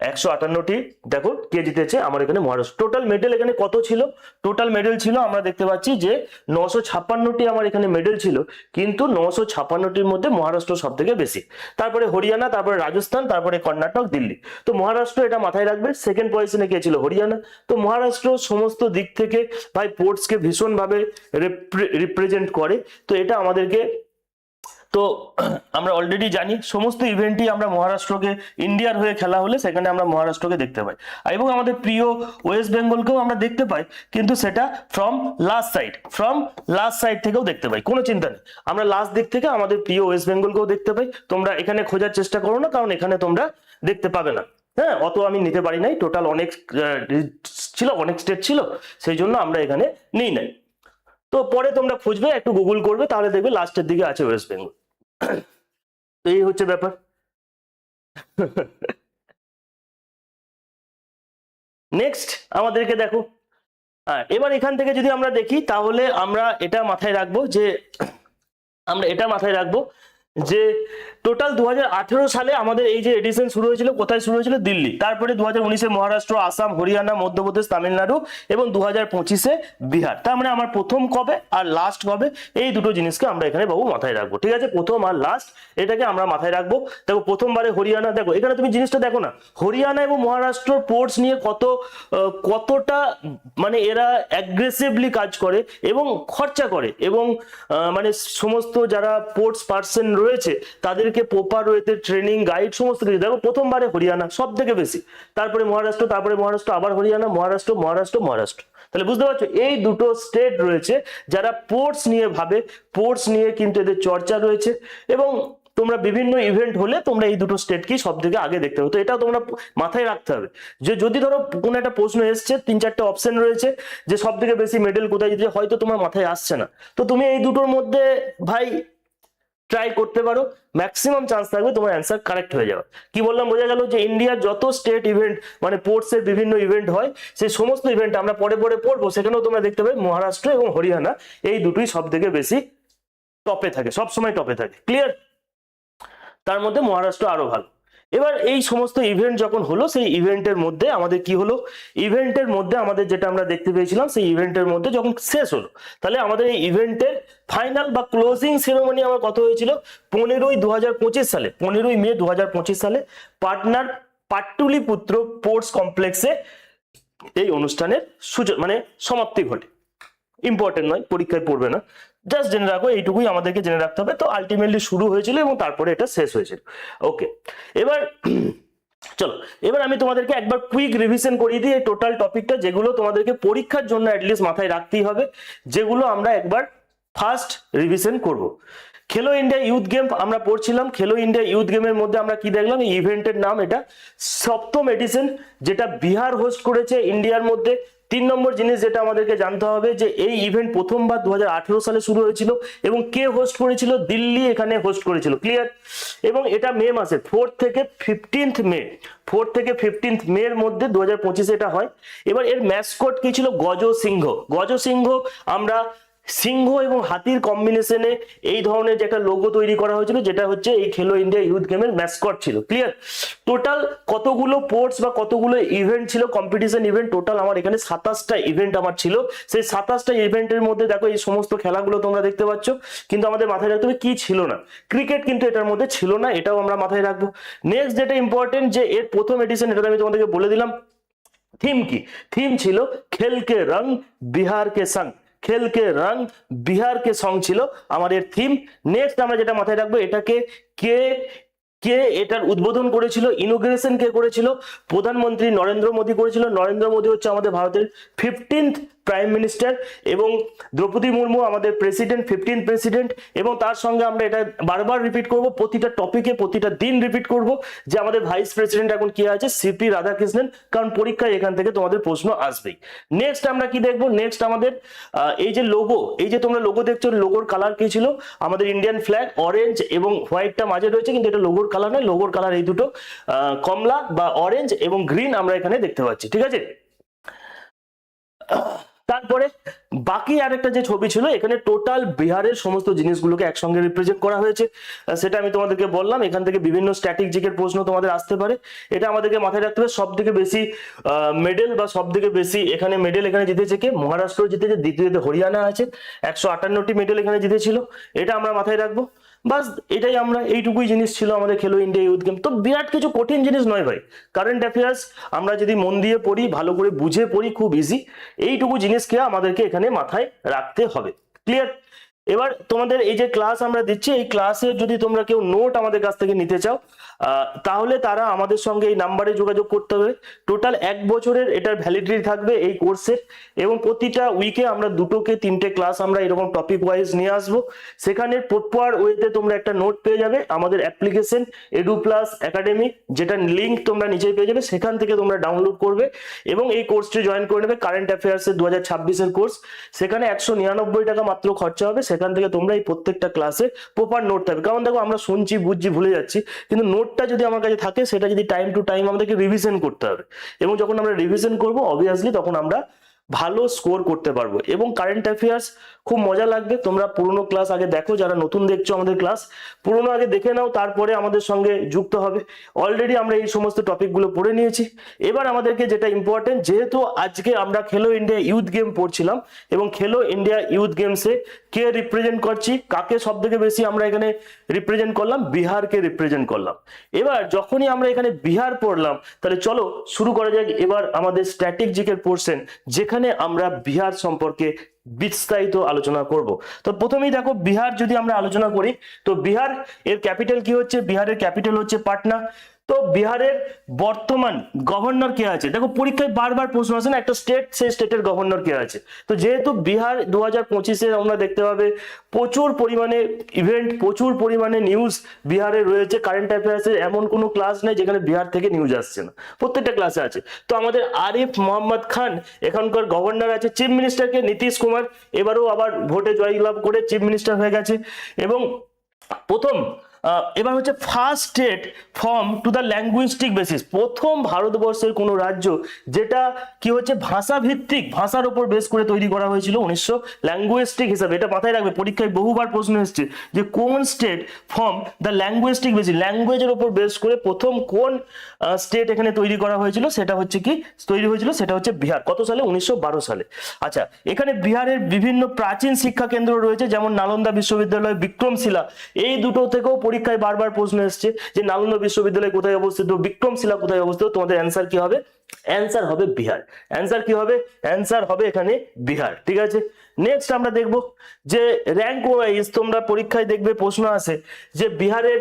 একশো আটান্নটি, দেখো কে জিতেছে আমার এখানে মহারাষ্ট্র। টোটাল মেডেল এখানে কত ছিল? টোটাল মেডেল ছিল, আমরা দেখতে পাচ্ছি যে নশো ছাপ্পান্নটি আমার এখানে মেডেল ছিল, কিন্তু নশো ছাপ্পান্নটির মধ্যে মহারাষ্ট্র সব থেকে বেশি। তারপরে হরিয়ানা, তারপরে রাজস্থান, তারপরে কর্ণাটক, দিল্লি। তো মহারাষ্ট্র এটা মাথায় রাখবে সেকেন্ড পজিশনে কে ছিল? হরিয়ানা। তো মহারাষ্ট্র সমস্ত দিক থেকে ভাই পোর্টসকে ভীষণভাবে রিপ্রেজেন্ট করে। তো এটা আমাদেরকে তো আমরা অলরেডি জানি সমস্ত ইভেন্টই আমরা মহারাষ্ট্রকে ইন্ডিয়ার হয়ে খেলা হলে সেখানে আমরা মহারাষ্ট্রকে দেখতে পাই। এবং আমাদের প্রিয় ওয়েস্ট বেঙ্গলকেও আমরা দেখতে পাই, কিন্তু সেটা from last side from last side থেকেও দেখতে পাই, কোনো চিন্তা নেই। আমরা লাস্ট দিক থেকে আমাদের প্রিয় ওয়েস্ট বেঙ্গলকেও দেখতে পাই, তোমরা এখানে খোঁজার চেষ্টা করো না, কারণ এখানে তোমরা দেখতে পাবে না। হ্যাঁ অত আমি নিতে পারি নাই টোটাল অনেক ছিল, অনেক স্টেট ছিল, সেই জন্য আমরা এখানে নিই নাই। তো পরে তোমরা খুঁজবে, একটু গুগল করবে, তাহলে দেখবে লাস্টের দিকে আছে ওয়েস্ট বেঙ্গল তো এই হচ্ছে ব্যাপার। নেক্সট আমাদেরকে দেখো। হ্যাঁ এবার এখান থেকে যদি আমরা দেখি, তাহলে আমরা এটা মাথায় রাখব যে, আমরা এটা মাথায় রাখব যে টোটাল দু হাজার আঠেরো সালে আমাদের এই যে এডিশন শুরু হয়েছিল, কোথায় শুরু হয়েছিল? দিল্লি। তারপরে দু হাজার মহারাষ্ট্র, আসাম, হরিয়ানা, মধ্যপ্রদেশ, তামিলনাড়ু এবং দু হাজার পঁচিশে বিহার। তার মানে আমার প্রথম কবে আর লাস্ট কবে? এই দুটো জিনিসকে আমরা এখানে বাবু মাথায় রাখব। ঠিক আছে? প্রথম আর লাস্ট এটাকে আমরা মাথায় রাখব। দেখো, প্রথমবারে হরিয়ানা, দেখো, এখানে তুমি জিনিসটা দেখো না। হরিয়ানা এবং মহারাষ্ট্র পোর্টস নিয়ে কত কতটা মানে এরা অ্যাগ্রেসিভলি কাজ করে এবং খরচা করে এবং মানে সমস্ত যারা পোর্টস পার্সন রয়েছে তাদেরকে প্রপার ওয়েতে ট্রেনিং গাইড সমস্ত কিছু। দেখো, প্রথমবারে হরিয়ানা সব থেকে বেশি। তারপরে মহারাষ্ট্র তারপরে মহারাষ্ট্র, আবার হরিয়ানা, মহারাষ্ট্র মহারাষ্ট্র মহারাষ্ট্র। তাহলে বুঝতে পারছ? এই দুটো স্টেট রয়েছে যারা পোর্টস নিয়ে ভাবে। পোর্টস নিয়ে কিন্তু এদের চর্চা রয়েছে এবং তোমরা বিভিন্ন ইভেন্ট হলে তোমরা এই দুটো স্টেটকেই সব থেকে আগে দেখতে হবে তো এটা তোমরা মাথায় রাখতে হবে। যে যদি ধরো কোনো একটা প্রশ্ন এসছে, তিন চারটে অপশন রয়েছে যে সব থেকে বেশি মেডেল কোথায় জিতেছে হয়তো তোমার মাথায় আসছে না। তো তুমি এই দুটোর মধ্যে ভাই ট্রাই করতে পারো ম্যাক্সিমাম চান্স থাকবে তোমার অ্যান্সার কারেক্ট হয়ে যাবে। কি বললাম, বোঝা গেল যে ইন্ডিয়ার যত স্টেট ইভেন্ট মানে পোর্টস এর বিভিন্ন ইভেন্ট হয় সেই সমস্ত ইভেন্ট আমরা পরে পরে পড়ব, সেখানেও তোমরা দেখতে পাবে মহারাষ্ট্র এবং হরিয়ানা, এই দুটোই সব থেকে বেশি টপে থাকে, সবসময় টপে থাকে। ক্লিয়ার তার মধ্যে মহারাষ্ট্র আরও ভালো। এবার এই সমস্ত ইভেন্ট যখন হলো, সেই ইভেন্টের মধ্যে আমাদের কি হলো? ইভেন্টের মধ্যে আমাদের যেটা আমরা দেখতে পেয়েছিলাম, সেই ইভেন্টের মধ্যে যখন শেষ হলো, তাহলে আমাদের এই ইভেন্টের ফাইনাল বা ক্লোজিং সেরেমনি আমার কত হয়েছিল? পনেরোই দু হাজার পঁচিশ সালে, পনেরোই মে দু হাজার পঁচিশ সালে পাটনার পাট্টুলিপুত্র স্পোর্টস কমপ্লেক্সে এই অনুষ্ঠানের সূচনা মানে সমাপ্তি ঘটে। ইম্পর্টেন্ট নয়, পরীক্ষায় পড়বে না। জাস্ট জেনে রাখো, এইটুকুই আমাদেরকে জেনে রাখতে হবে। তো আলটিমেটলি শুরু হয়েছিল এবং তারপরে এটা শেষ হয়েছিল। ওকে এবার, চলো, এবার আমি তোমাদেরকে একবার কুইক রিভিশন করিয়ে দিই এই টোটাল টপিকটা যেগুলো তোমাদেরকে পরীক্ষার জন্য অ্যাটলিস্ট মাথায় রাখতেই হবে, যেগুলো আমরা একবার ফার্স্ট রিভিশন করব। খেলো ইন্ডিয়া ইউথ গেম আমরা পড়ছিলাম। খেলো ইন্ডিয়া ইউথ গেমের মধ্যে আমরা কি দেখলাম? ইভেন্টের নাম এটা, সপ্তম এডিশন যেটা বিহার হোস্ট করেছে ইন্ডিয়ার মধ্যে। তিন নম্বর জিনিস যেটা আমাদেরকে জানতে হবে যে এই ইভেন্ট প্রথমবার দু হাজার আঠেরো সালে শুরু হয়েছিল এবং কে হোস্ট করেছিল? দিল্লি এখানে হোস্ট করেছিল। ক্লিয়ার এবং এটা মে মাসে ফোর্থ থেকে ফিফটিন্থ মে ফোর্থ থেকে ফিফটিন্থ মে এর মধ্যে দু এটা হয়। এবার এর ম্যাসকট কি ছিল? গজ সিংহ। গজ সিংহ আমরা সিংহ এবং হাতির কম্বিনেশনে এই ধরনের যে একটা লোগো তৈরি করা হয়েছিল, যেটা হচ্ছে এই খেলো ইন্ডিয়া ইউথ গেমের ম্যাসকট ছিল। ক্লিয়ার টোটাল কতগুলো পোর্টস বা কতগুলো ইভেন্ট ছিল? কম্পিটিশন ইভেন্ট টোটাল আমার এখানে সাতাশটা ইভেন্ট আমার ছিল। সেই সাতাশটা ইভেন্টের মধ্যে দেখো এই সমস্ত খেলাগুলো তোমরা দেখতে পাচ্ছ। কিন্তু আমাদের মাথায় রাখতে হবে কি ছিল না। ক্রিকেট কিন্তু এটার মধ্যে ছিল না, এটাও আমরা মাথায় রাখব। নেক্সট যেটা ইম্পর্টেন্ট যে এর প্রথম এডিশন এটা আমি তোমাদেরকে বলে দিলাম থিম কি? থিম ছিল খেলকে রং বিহার কে সঙ্গ খেল কে রং বিহারকে সং ছিল। আমাদের থিম নেক্সট আমরা যেটা মাথায় রাখব, এটাকে কে কে এটার উদ্বোধন করেছিল ইনোগ্রেশন কে করেছিল? প্রধানমন্ত্রী নরেন্দ্র মোদী করেছিল। নরেন্দ্র মোদী হচ্ছে আমাদের ভারতের ফিফটিন্থ প্রাইম মিনিস্টার এবং দ্রৌপদী মুর্মু আমাদের প্রেসিডেন্ট ফিফটিন প্রেসিডেন্ট এবং তার সঙ্গে আমরা এটা বারবার রিপিট করব, প্রতিটা টপিকে প্রতিটা দিন রিপিট করব যে আমাদের ভাইস প্রেসিডেন্ট এখন কি আছে? সিপি রাধাকৃষ্ণন কারণ পরীক্ষায় এখান থেকে তোমাদের প্রশ্ন আসবেই। নেক্সট আমরা কি দেখব? নেক্সট আমাদের এই যে লোগো এই যে তোমরা লোগো দেখছ লোগোর কালার কি ছিল? আমাদের ইন্ডিয়ান ফ্ল্যাগ অরেঞ্জ এবং হোয়াইটটা মাঝে রয়েছে, কিন্তু এটা লোগোর কালার নয় লোগোর কালার এই দুটো কমলা বা অরেঞ্জ এবং গ্রিন আমরা এখানে দেখতে পাচ্ছি, ঠিক আছে? তারপরে বাকি আরেকটা যে ছবি ছিল, এখানে টোটাল বিহারের সমস্ত জিনিসগুলোকে একসঙ্গে রিপ্রেজেন্ট করা হয়েছে। সেটা আমি তোমাদেরকে বললাম, এখান থেকে বিভিন্ন স্ট্যাটিক জিকের প্রশ্ন তোমাদের আসতে পারে। এটা আমাদেরকে মাথায় রাখতে হবে সব থেকে বেশি মেডেল বা সব থেকে বেশি এখানে মেডেল এখানে জিতেছে কে? মহারাষ্ট্র জিতেছে, দ্বিতীয়তে হরিয়ানা আছে। একশো আটান্নটি মেডেল এখানে জিতেছিল। এটা আমরা মাথায় রাখব। বাস এটাই আমরা, এইটুকুই জিনিস ছিল আমাদের খেলো ইন্ডিয়া ইউথ গেম তো বিরাট কিছু কঠিন জিনিস নয় ভাই। কারেন্ট অ্যাফেয়ার্স আমরা যদি মন দিয়ে পড়ি, ভালো করে বুঝে পড়ি, খুব ইজি এইটুকু জিনিসকে আমাদেরকে এখানে মাথায় রাখতে হবে। ক্লিয়ার এবার তোমাদের এই যে ক্লাস আমরা দিচ্ছি, এই ক্লাসে যদি তোমরা কেউ নোট আমাদের কাছ থেকে নিতে চাও তাহলে তারা আমাদের সঙ্গে এই নাম্বারে যোগাযোগ করতে হবে। টোটাল এক বছরের এটার ভ্যালিডিটি থাকবে এই কোর্সের এবং প্রতিটা উইকে আমরা দুটোকে তিনটে ক্লাস আমরা এরকম টপিক ওয়াইজ নিয়ে আসব। সেখানে প্রপার ওয়েতে তোমরা একটা নোট পেয়ে যাবে, আমাদের অ্যাপ্লিকেশন এডু প্লাস একাডেমি যেটা লিঙ্ক তোমরা নিচেই পেয়ে যাবে, সেখান থেকে তোমরা ডাউনলোড করবে এবং এই কোর্সটি জয়েন করে নেবে কারেন্ট অ্যাফেয়ার্সের দু হাজার ছাব্বিশের কোর্স সেখানে একশো নিরানব্বই টাকা মাত্র খরচা হবে সেখান থেকে তোমরা এই প্রত্যেকটা ক্লাসে প্রপার নোট থাকবে। কারণ দেখো আমরা শুনছি, বুঝছি, ভুলে যাচ্ছি, কিন্তু নোটটা যদি আমার কাছে থাকে, সেটা যদি টাইম টু টাইম আমাদেরকে রিভিশন করতে হবে। এবং যখন আমরা রিভিশন করব অবভিয়াসলি তখন আমরা ভালো স্কোর করতে পারব। এবং কারেন্ট অ্যাফেয়ার্স খুব মজা লাগবে। তোমরা পুরোনো ক্লাস আগে দেখো, যারা নতুন দেখছ আমাদের ক্লাস, পুরোনো আগে দেখে নাও, তারপরে আমাদের সঙ্গে যুক্ত হবে। অলরেডি আমরা এই সমস্ত টপিকগুলো পড়ে নিয়েছি। এবার আমাদেরকে যেটা ইম্পর্টেন্ট যেহেতু আজকে আমরা খেলো ইন্ডিয়া ইউথ গেম পড়ছিলাম, এবং খেলো ইন্ডিয়া ইউথ গেমসে কে রিপ্রেজেন্ট করছি, কাকে সব থেকে বেশি আমরা এখানে রিপ্রেজেন্ট করলাম, বিহারকে রিপ্রেজেন্ট করলাম। এবার যখনই আমরা এখানে বিহার পড়লাম, তাহলে চলো শুরু করা যাক। এবার আমাদের স্ট্র্যাটেজিকের পোর্শন যেখানে আমরা বিহার সম্পর্কে বিস্তারিত আলোচনা করব। তো প্রথমেই দেখো, বিহার যদি আমরা আলোচনা করি, তো বিহার এর ক্যাপিটাল কি হচ্ছে? বিহারের ক্যাপিটাল হচ্ছে পাটনা। তো বিহারের বর্তমান গভর্নর কে আছে? দেখো, পরীক্ষায় বারবার প্রশ্ন আসে না, একটা স্টেট সেই স্টেটের গভর্নর কে আছে। তো যেহেতু বিহার দু হাজার পঁচিশে আমরা দেখতে পাবে, প্রচুর পরিমাণে ইভেন্ট প্রচুর পরিমাণে নিউজ বিহারে রয়েছে কারেন্ট অ্যাফেয়ার্সের এমন কোনো ক্লাস নেই যেখানে বিহার থেকে নিউজ আসছে না। প্রত্যেকটা ক্লাসে আছে। তো আমাদের আরিফ মোহাম্মদ খান এখানকার গভর্নর আছে চিফ মিনিস্টারকে নীতিশ কুমার, এবারও আবার ভোটে জয়লাভ করে চিফ মিনিস্টার হয়ে গেছে। এবং প্রথম এবার হচ্ছে first state form to the linguistic basis প্রথম ভারতবর্ষের কোনো রাজ্য যেটা কি হচ্ছে ভাষা ভিত্তিক ভাষার উপর বেস করে তৈরি করা হয়েছিল উনিশশো ল্যাঙ্গুইস্টিক হিসাবে। এটা মাথায় রাখবে, পরীক্ষায় বহুবার প্রশ্ন এসেছে যে কোন state form the linguistic basis ল্যাঙ্গুয়েজের উপর বেস করে প্রথম কোন স্টেট এখানে তৈরি করা হয়েছিল সেটা হচ্ছে কি তৈরি হয়েছিল সেটা হচ্ছে বিহার। কত সালে? উনিশশো বারো সালে। আচ্ছা এখানে বিহারের বিভিন্ন প্রাচীন শিক্ষা কেন্দ্র রয়েছে, যেমন নালন্দা বিশ্ববিদ্যালয়, বিক্রমশিলা। এই দুটো থেকেও পরীক্ষায় বারবার প্রশ্ন এসছে যে নালন্দা বিশ্ববিদ্যালয় কোথায় অবস্থিত বিক্রমশিলা কোথায় অবস্থিত, তোমাদের অ্যান্সার কি হবে? অ্যান্সার হবে বিহার। অ্যান্সার কি হবে? অ্যান্সার হবে এখানে বিহার। ঠিক আছে? নেক্সট আমরা দেখব যে র্যাঙ্ক ওয়াইজ তোমরা পরীক্ষায় দেখবে প্রশ্ন আছে যে বিহারের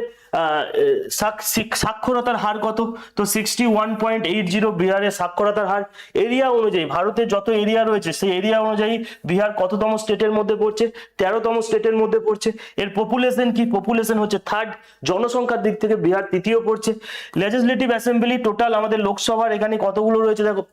সাক্ষরতার হার কত? তো sixty one point eight zero বিহারের সাক্ষরতার হার। এরিয়া অনুযায়ী, ভারতের যত এরিয়া রয়েছে, সেই এরিয়া অনুযায়ী বিহার কততম স্টেটের মধ্যে পড়ছে? তেরোতম স্টেটের মধ্যে পড়ছে। এর পপুলেশন কি? পপুলেশন হচ্ছে থার্ড জনসংখ্যার দিক থেকে বিহার তৃতীয় পড়ছে। লেজিসলেটিভ অ্যাসেম্বলি টোটাল আমাদের লোকসভার এখানে কতগুলো রয়েছে? দেখো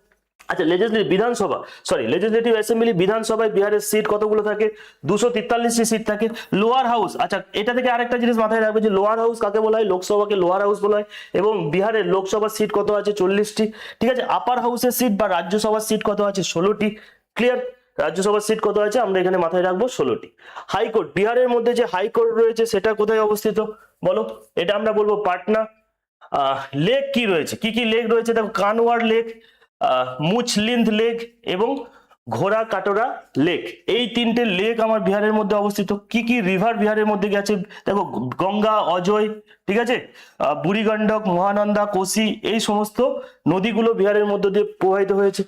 আচ্ছা লেজিসলেটিভ বিধানসভা সরি লেজিসলেটিভ অ্যাসেম্বলি বিধানসভায় বিহারের সিট কতগুলো থাকে? দুশো তেতাল্লিশটি সিট থাকে। লোয়ার হাউস আচ্ছা এটা থেকে আরেকটা জিনিস মাথায় রাখবে যে লোয়ার হাউস কাকে বলা হয়? লোকসভাকে লোয়ার হাউস বলা হয়। এবং বিহারের লোকসভার সিট কত আছে? চল্লিশটি। ঠিক আছে আপার হাউসের সিট বা রাজ্যসভার সিট কত আছে? ষোলোটি। ক্লিয়ার রাজ্যসভার সিট কত আছে? আমরা এখানে মাথায় রাখব ষোলোটি। হাইকোর্ট বিহারের মধ্যে যে হাইকোর্ট রয়েছে, সেটা কোথায় অবস্থিত? বলো, এটা আমরা বলব পাটনা। লেক কি রয়েছে? কি কি লেক রয়েছে? দেখো, কানওয়ার লেক মুচলিন্দ লেক এবং ঘোড়া কাটোরা লেক। এই তিনটে লেক আমার বিহারের মধ্যে অবস্থিত। কি কি রিভার বিহারের মধ্যে গেছে? দেখো, গঙ্গা, অজয়, ঠিক আছে? বুড়িগণ্ডক, মহানন্দা কোসি এই সমস্ত নদীগুলো বিহারের মধ্য দিয়ে প্রবাহিত হয়েছে।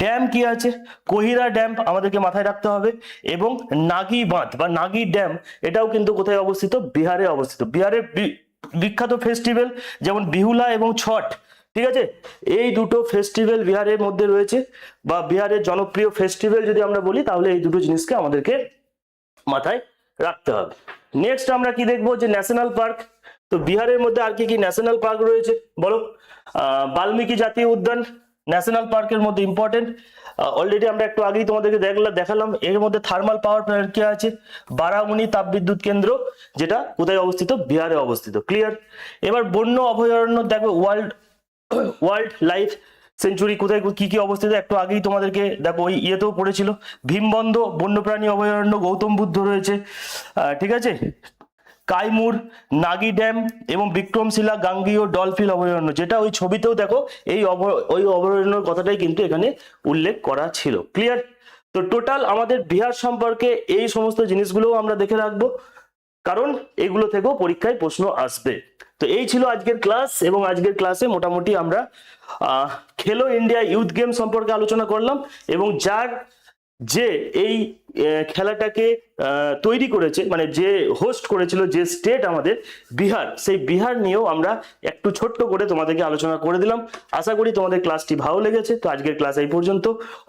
ড্যাম কি আছে? কোহিরা ড্যাম আমাদেরকে মাথায় রাখতে হবে এবং নাগি বাঁধ বা নাগি ড্যাম, এটাও কিন্তু কোথায় অবস্থিত? বিহারে অবস্থিত। বিহারের বিখ্যাত ফেস্টিভ্যাল যেমন বিহুলা এবং ছট ঠিক আছে? এই দুটো ফেস্টিভ্যাল বিহারের মধ্যে রয়েছে বা বিহারের জনপ্রিয় ফেস্টিভ্যাল যদি আমরা বলি, তাহলে এই দুটো জিনিসকে আমাদেরকে মাথায় রাখতে হবে। নেক্সট আমরা কি দেখব? যে ন্যাশনাল পার্ক তো বিহারের মধ্যে আর কি কি ন্যাশনাল পার্ক রয়েছে? বলো। বাল্মীকি জাতীয় উদ্যান ন্যাশনাল পার্কের মধ্যে ইম্পর্টেন্ট অলরেডি আমরা একটু আগেই তোমাদেরকে দেখলাম দেখালাম। এর মধ্যে থার্মাল পাওয়ার প্ল্যান্ট কি আছে? বারামুনি তাপবিদ্যুৎ কেন্দ্র, যেটা কোথায় অবস্থিত? বিহারে অবস্থিত। ক্লিয়ার এবার বন্য অভয়ারণ্য দেখো ওয়ার্ল্ড ওয়ার্ল্ড লাইফ সেঞ্চুরি কোথায়, কি কি অবস্থিত? একটু আগেই তোমাদেরকে দেখো, ওই ইয়েতেও পড়েছিল। ভীমবন্ধ, বন্যপ্রাণী অভয়ারণ্য, গৌতম বুদ্ধ রয়েছে। ঠিক আছে? কাইমুর, নাগি ড্যাম এবং বিক্রমশিলা গাঙ্গীয় ডলফিন অভয়ারণ্য। যেটা ওই ছবিতেও দেখো, এই ওই অভয়ারণ্যের কথাটাই কিন্তু এখানে উল্লেখ করা ছিল। ক্লিয়ার তো টোটাল আমাদের বিহার সম্পর্কে এই সমস্ত জিনিসগুলোও আমরা দেখে রাখব। কারণ এগুলো থেকেও পরীক্ষায় প্রশ্ন আসবে। তো এই ছিল আজকের ক্লাস এবং আজকের ক্লাসে মোটামুটি আমরা খেলো ইন্ডিয়া ইউথ গেম সম্পর্কে আলোচনা করলাম এবং যার যে এই খেলাটাকে তৈরি করেছে মানে যে হোস্ট করেছিল, যে স্টেট আমাদের বিহার, সেই বিহার নিয়েও আমরা একটু ছোট্ট করে তোমাদেরকে আলোচনা করে দিলাম। আশা করি তোমাদের ক্লাসটি ভালো লেগেছে, তো আজকের ক্লাস এই পর্যন্ত।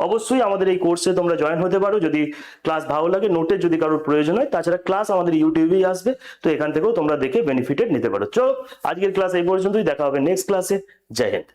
অবশ্যই আমাদের এই কোর্সে তোমরা জয়েন হতে পারো, যদি ক্লাস ভালো লাগে। নোটের যদি কারোর প্রয়োজন হয়, তাছাড়া ক্লাস আমাদের ইউটিউবেই আসবে, তো এখান থেকেও তোমরা দেখে বেনিফিটেড নিতে পারো। চলো, আজকের ক্লাস এই পর্যন্তই, দেখা হবে নেক্সট ক্লাসে জয় হিন্দ।